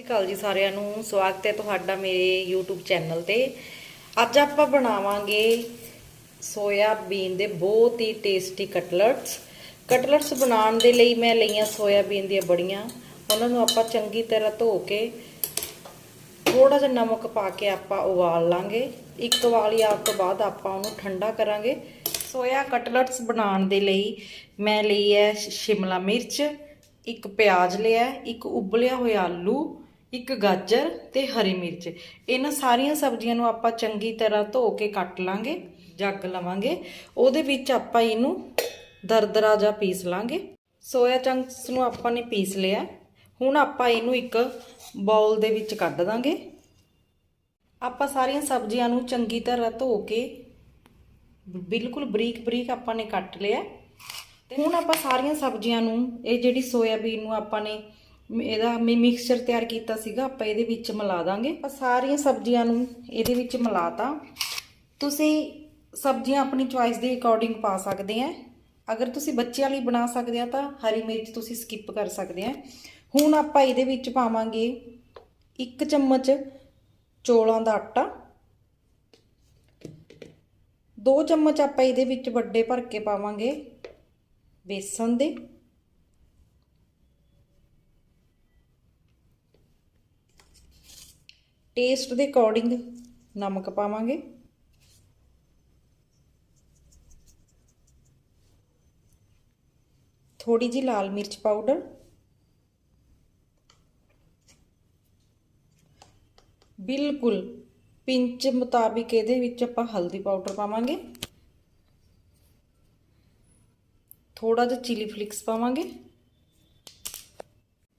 ਸਤਿ ਸ਼੍ਰੀ ਅਕਾਲ ਜੀ ਸਾਰਿਆਂ ਨੂੰ। ਸਵਾਗਤ ਹੈ ਤੁਹਾਡਾ ਮੇਰੇ YouTube ਚੈਨਲ ਤੇ। ਅੱਜ ਆਪਾਂ ਬਣਾਵਾਂਗੇ ਸੋਇਆਬੀਨ ਦੇ ਬਹੁਤ ਹੀ ਟੇਸਟੀ ਕਟਲਟਸ ਕਟਲਟਸ ਬਣਾਉਣ ਦੇ ਲਈ ਮੈਂ ਲਈਆਂ ਸੋਇਆਬੀਨ ਦੀਆਂ ਬੜੀਆਂ। ਉਹਨਾਂ ਨੂੰ ਆਪਾਂ ਚੰਗੀ ਤਰ੍ਹਾਂ ਧੋ ਕੇ ਥੋੜਾ ਜਿਹਾ ਨਮਕ ਪਾ ਕੇ ਆਪਾਂ ਉਬਾਲ ਲਾਂਗੇ। ਇੱਕ ਉਬਾਲੀ ਆਉਣ ਤੋਂ ਬਾਅਦ ਆਪਾਂ ਉਹਨੂੰ ਠੰਡਾ ਕਰਾਂਗੇ। ਸੋਇਆ ਕਟਲਟਸ ਬਣਾਉਣ ਦੇ ਲਈ ਮੈਂ ਲਈ ਹੈ ਸ਼ਿਮਲਾ ਮਿਰਚ, ਇੱਕ ਪਿਆਜ਼ ਲਿਆ, ਇੱਕ ਉਬਲਿਆ ਹੋਇਆ ਆਲੂ ਇੱਕ ਗਾਜਰ ਤੇ ਹਰੀ ਮਿਰਚ। ਇਹਨਾਂ ਸਾਰੀਆਂ ਸਬਜ਼ੀਆਂ ਨੂੰ ਆਪਾਂ ਚੰਗੀ ਤਰ੍ਹਾਂ ਧੋ ਕੇ ਕੱਟ ਲਾਂਗੇ, ਜੱਗ ਲਵਾਂਗੇ। ਉਹਦੇ ਵਿੱਚ ਆਪਾਂ ਇਹਨੂੰ ਦਰਦਰਾ ਜਾਂ ਪੀਸ ਲਾਂਗੇ। ਸੋਇਆ ਚੰਕਸ ਨੂੰ ਆਪਾਂ ਨੇ ਪੀਸ ਲਿਆ। ਹੁਣ ਆਪਾਂ ਇਹਨੂੰ ਇੱਕ ਬਾਉਲ ਦੇ ਵਿੱਚ ਕੱਢ ਦਾਂਗੇ। ਆਪਾਂ ਸਾਰੀਆਂ ਸਬਜ਼ੀਆਂ ਨੂੰ ਚੰਗੀ ਤਰ੍ਹਾਂ ਧੋ ਕੇ ਬਿਲਕੁਲ ਬਰੀਕ ਬਰੀਕ ਆਪਾਂ ਨੇ ਕੱਟ ਲਿਆ। ਤੇ ਹੁਣ ਆਪਾਂ ਸਾਰੀਆਂ ਸਬਜ਼ੀਆਂ ਨੂੰ, ਇਹ ਜਿਹੜੀ ਸੋਇਆਬੀਨ ਨੂੰ ਆਪਾਂ ਨੇ ਇਹਦਾ ਮਿਕਸਚਰ ਤਿਆਰ ਕੀਤਾ ਸੀਗਾ, ਆਪਾਂ ਇਹਦੇ ਵਿੱਚ ਮਿਲਾ ਦਾਂਗੇ। ਆਪਾਂ ਸਾਰੀਆਂ ਸਬਜ਼ੀਆਂ ਨੂੰ ਇਹਦੇ ਵਿੱਚ ਮਿਲਾਤਾ ਤੁਸੀਂ ਸਬਜ਼ੀਆਂ ਆਪਣੀ ਚੁਆਇਸ ਦੇ ਅਕੋਰਡਿੰਗ ਪਾ ਸਕਦੇ ਆ ਅਗਰ ਤੁਸੀਂ ਬੱਚਿਆਂ ਲਈ ਬਣਾ ਸਕਦੇ ਆ ਤਾਂ ਹਰੀ ਮਿਰਚ ਤੁਸੀਂ ਸਕਿਪ ਕਰ ਸਕਦੇ ਆ ਹੁਣ ਆਪਾਂ ਇਹਦੇ ਵਿੱਚ ਪਾਵਾਂਗੇ ਇੱਕ ਚਮਚ ਚੋਲਾਂ ਦਾ ਆਟਾ। ਦੋ ਚਮਚ ਆਪਾਂ ਇਹਦੇ ਵਿੱਚ ਵੱਡੇ ਭਰ ਕੇ ਪਾਵਾਂਗੇ ਬੇਸਨ ਦੇ। ਟੇਸਟ ਦੇ ਅਕੋਰਡਿੰਗ ਨਮਕ ਪਾਵਾਂਗੇ। ਥੋੜੀ ਜੀ ਲਾਲ ਮਿਰਚ ਪਾਊਡਰ ਬਿਲਕੁਲ ਪਿੰਚ ਮੁਤਾਬਿਕ ਇਹਦੇ ਵਿੱਚ ਆਪਾਂ ਹਲਦੀ ਪਾਊਡਰ ਪਾਵਾਂਗੇ। ਥੋੜਾ ਜਿਹਾ ਚਿਲੀ ਫਲਿਕਸ ਪਾਵਾਂਗੇ।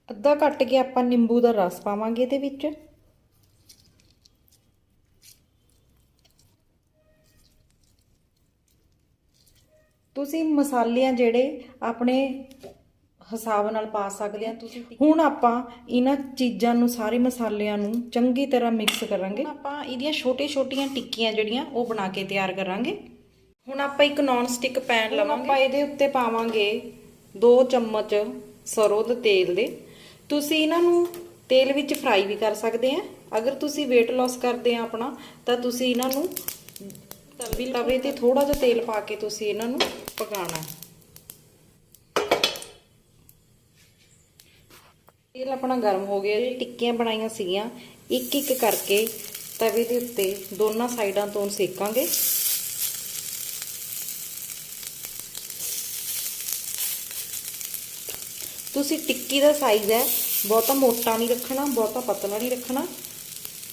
ਅੱਧਾ ਕੱਟ ਕੇ ਆਪਾਂ ਨਿੰਬੂ ਦਾ ਰਸ ਪਾਵਾਂਗੇ ਇਹਦੇ ਵਿੱਚ। ਤੁਸੀਂ ਮਸਾਲੇ ਆ ਜਿਹੜੇ ਆਪਣੇ ਹਿਸਾਬ ਨਾਲ ਪਾ ਸਕਦੇ ਆ ਤੁਸੀਂ ਹੁਣ ਆਪਾਂ ਇਹਨਾਂ ਚੀਜ਼ਾਂ ਨੂੰ ਸਾਰੇ ਮਸਾਲਿਆਂ ਨੂੰ ਚੰਗੀ ਤਰ੍ਹਾਂ ਮਿਕਸ ਕਰਾਂਗੇ। ਆਪਾਂ ਇਹਦੀਆਂ ਛੋਟੇ-ਛੋਟੀਆਂ ਟਿੱਕੀਆਂ ਜਿਹੜੀਆਂ ਉਹ ਬਣਾ ਕੇ ਤਿਆਰ ਕਰਾਂਗੇ। ਹੁਣ ਆਪਾਂ ਇੱਕ ਨੌਨ ਸਟਿਕ ਪੈਨ ਲਵਾਂਗੇ। ਆਪਾਂ ਇਹਦੇ ਉੱਤੇ ਪਾਵਾਂਗੇ 2 ਚਮਚ ਸਰੋਂ ਦੇ ਤੇਲ ਦੇ। ਤੁਸੀਂ ਇਹਨਾਂ ਨੂੰ ਤੇਲ ਵਿੱਚ ਫਰਾਈ ਵੀ ਕਰ ਸਕਦੇ ਆ। ਅਗਰ ਤੁਸੀਂ weight loss ਕਰਦੇ ਆ ਆਪਣਾ ਤਾਂ ਤੁਸੀਂ ਇਹਨਾਂ ਨੂੰ ਤਵੇ ਤੇ ਥੋੜਾ ਜਿਹਾ ਤੇਲ ਪਾ ਕੇ ਤੁਸੀਂ ਇਹਨਾਂ ਨੂੰ ਪਕਾਉਣਾ ਤੇਲ ਆਪਣਾ ਗਰਮ ਹੋ ਗਿਆ ਜੀ ਟਿੱਕੀਆਂ ਬਣਾਈਆਂ ਸੀਗੀਆਂ। ਇੱਕ ਇੱਕ ਕਰਕੇ ਤਵੇ ਦੇ ਉੱਤੇ ਦੋਨਾਂ ਸਾਈਡਾਂ ਤੋਂ ਸੇਕਾਂਗੇ। ਤੁਸੀਂ ਟਿੱਕੀ ਦਾ ਸਾਈਜ਼ ਹੈ, ਬਹੁਤਾ ਮੋਟਾ ਨਹੀਂ ਰੱਖਣਾ, ਬਹੁਤਾ ਪਤਲਾ ਨਹੀਂ ਰੱਖਣਾ।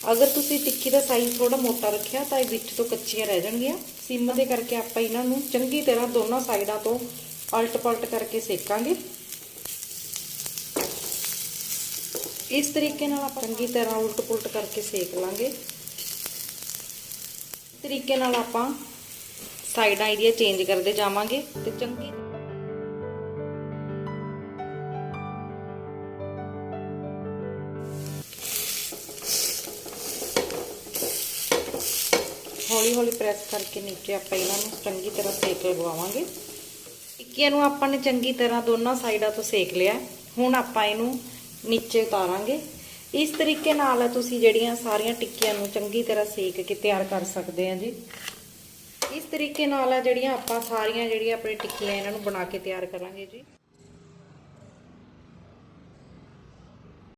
ਅਗਰ ਤੁਸੀਂ ਟਿੱਕੀ ਦਾ ਸਾਈਜ਼ ਥੋੜਾ ਮੋਟਾ ਰੱਖਿਆ ਤਾਂ ਇਹ ਵਿੱਚ ਤੋਂ ਕੱਚੀਆਂ ਰਹਿ ਜਾਣਗੀਆਂ। ਸਿਮ ਦੇ ਕਰਕੇ ਆਪਾਂ ਇਹਨਾਂ ਨੂੰ ਚੰਗੀ ਤਰ੍ਹਾਂ ਦੋਨਾਂ ਸਾਈਡਾਂ ਤੋਂ ਅਲਟ ਪਲਟ ਕਰਕੇ ਸੇਕਾਂਗੇ। ਇਸ ਤਰੀਕੇ ਨਾਲ ਆਪਾਂ ਚੰਗੀ ਤਰ੍ਹਾਂ ਉਲਟ ਪੁਲਟ ਕਰਕੇ ਸੇਕ ਲਾਂਗੇ। ਤਰੀਕੇ ਨਾਲ ਆਪਾਂ ਸਾਈਡਾਂ ਇਹਦੀਆਂ ਚੇਂਜ ਕਰਦੇ ਜਾਵਾਂਗੇ ਤੇ ਚੰਗੀ ਹੌਲੀ ਹੌਲੀ ਪ੍ਰੈਸ ਕਰਕੇ ਨੀਚੇ ਆਪਾਂ ਇਹਨਾਂ ਨੂੰ ਚੰਗੀ ਤਰ੍ਹਾਂ ਸੇਕ ਲਗਵਾਵਾਂਗੇ ਟਿੱਕੀਆਂ ਨੂੰ ਆਪਾਂ ਨੇ ਚੰਗੀ ਤਰ੍ਹਾਂ ਦੋਨਾਂ ਸਾਈਡਾਂ ਤੋਂ ਸੇਕ ਲਿਆ। ਹੁਣ ਆਪਾਂ ਇਹਨੂੰ ਨੀਚੇ ਉਤਾਰਾਂਗੇ। ਇਸ ਤਰੀਕੇ ਨਾਲ ਤੁਸੀਂ ਜਿਹੜੀਆਂ ਸਾਰੀਆਂ ਟਿੱਕੀਆਂ ਨੂੰ ਚੰਗੀ ਤਰ੍ਹਾਂ ਸੇਕ ਕੇ ਤਿਆਰ ਕਰ ਸਕਦੇ ਆ ਜੀ। ਇਸ ਤਰੀਕੇ ਨਾਲ ਆ ਜਿਹੜੀਆਂ ਆਪਾਂ ਸਾਰੀਆਂ ਜਿਹੜੀਆਂ ਆਪਣੀ ਟਿੱਕੀਆਂ ਇਹਨਾਂ ਨੂੰ ਬਣਾ ਕੇ ਤਿਆਰ ਕਰਾਂਗੇ ਜੀ।